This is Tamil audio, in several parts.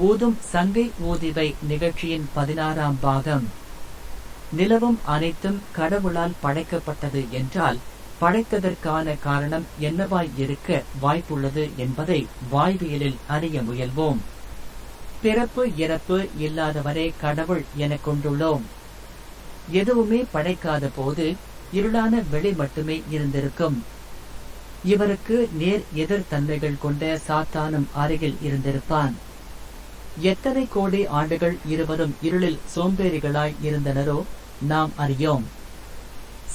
ஊதும் சங்கை ஊதிவை நிகழ்ச்சியின் பதினாறாம் பாகம். நிலவும் அனைத்தும் கடவுளால் படைக்கப்பட்டது என்றால் படைத்ததற்கான காரணம் என்னவாய் இருக்க வாய்ப்புள்ளது என்பதை வாய்வியலில் அறிய முயல்வோம். பிறப்பு இறப்பு இல்லாதவரே கடவுள் என கொண்டுள்ளோம். எதுவுமே படைக்காத போது இருளான வெளி மட்டுமே இருந்திருக்கும். இவருக்கு நேர் எதிர் தன்மைகள் கொண்ட சாத்தானும் அருகில் இருந்திருப்பான். எத்தனை கோடி ஆண்டுகள் இருவரும் இருளில் சோம்பேறிகளாய் இருந்தனரோ நாம் அறியோம்.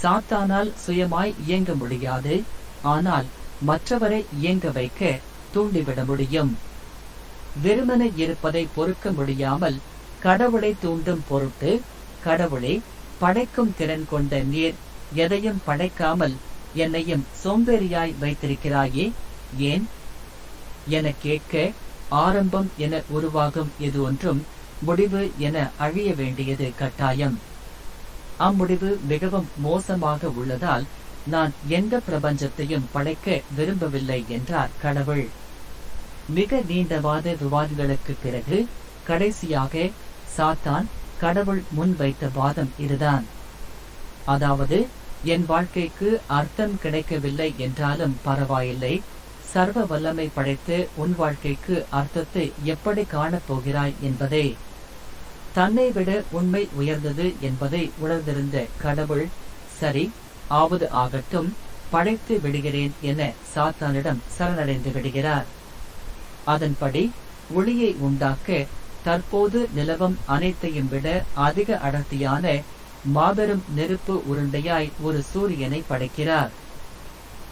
சாத்தானால் சுயமாய் இயங்க முடியாது ஆனால் மற்றவரை இயங்க வைக்க தூண்டிவிட முடியும். வெறுமனை இருப்பதை பொறுக்க முடியாமல் கடவுளை தூண்டும் பொருட்டு கடவுளே படைக்கும் திறன் கொண்ட நீர் எதையும் படைக்காமல் என்னையும் சோம்பேறியாய் வைத்திருக்கிறாயே ஏன்? என கேட்க ஆரம்பம் என உருவாகும் எது ஒன்றும் முடிவு என அழிய வேண்டியது கட்டாயம். அம்முடிவு மிகவும் மோசமாக உள்ளதால் நான் எந்த பிரபஞ்சத்தையும் படைக்க விரும்பவில்லை என்றார் கடவுள். மிக நீண்டவாத விவாதங்களுக்கு பிறகு கடைசியாக சாத்தான் கடவுள் முன்வைத்த வாதம் இதுதான். அதாவது என் வாழ்க்கைக்கு அர்த்தம் கிடைக்கவில்லை என்றாலும் பரவாயில்லை சர்வ வல்லமை படைத்து உன் வாழ்க்கைக்கு அர்த்தத்தை எப்படி காணப் போகிறாய் என்பதே. தன்னை விட உண்மை உயர்ந்தது என்பதை உணர்ந்திருந்த கடவுள் சரி ஆவது ஆகட்டும் படைத்து விடுகிறேன் என சாத்தானிடம் சரணடைந்து விடுகிறார். அதன்படி ஒளியை உண்டாக்க தற்போது நிலவம் அனைத்தையும் விட அதிக அடர்த்தியான மாபெரும் நெருப்பு உருண்டையாய் ஒரு சூரியனை படைக்கிறார்.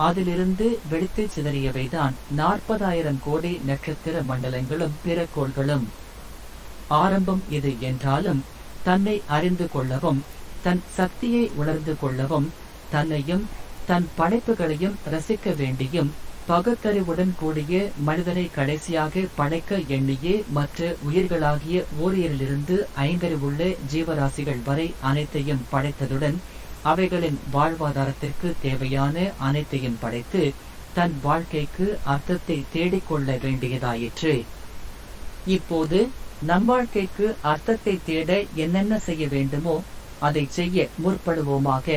அதிலிருந்து வெடித்து சிதறியவைதான். நாற்பதாயிரம் கோடி நட்சத்திர மண்டலங்களும் பிற கோள்களும். ஆரம்பம் இது என்றாலும் தன்னை அறிந்து கொள்ளவும் தன் சக்தியை உணர்ந்து கொள்ளவும் தன்னையும் தன் படைப்புகளையும் ரசிக்க வேண்டியும் பகுத்தறிவுடன் கூடிய மனிதனை கடைசியாக படைக்க எண்ணியே மற்ற உயிர்களாகிய ஓரியரிலிருந்து ஐங்கறிவுள்ள ஜீவராசிகள் வரை அனைத்தையும் படைத்ததுடன் அவைகளின் வாழ்வாதாரத்திற்கு தேவையான அனைத்தையும் படைத்து தன் வாழ்க்கைக்கு அர்த்தத்தை தேடிக்கொள்ள வேண்டியதாயிற்று. இப்போது நம் வாழ்க்கைக்கு அர்த்தத்தை தேட என்னென்ன செய்ய வேண்டுமோ அதை செய்ய முற்படுவோமாக.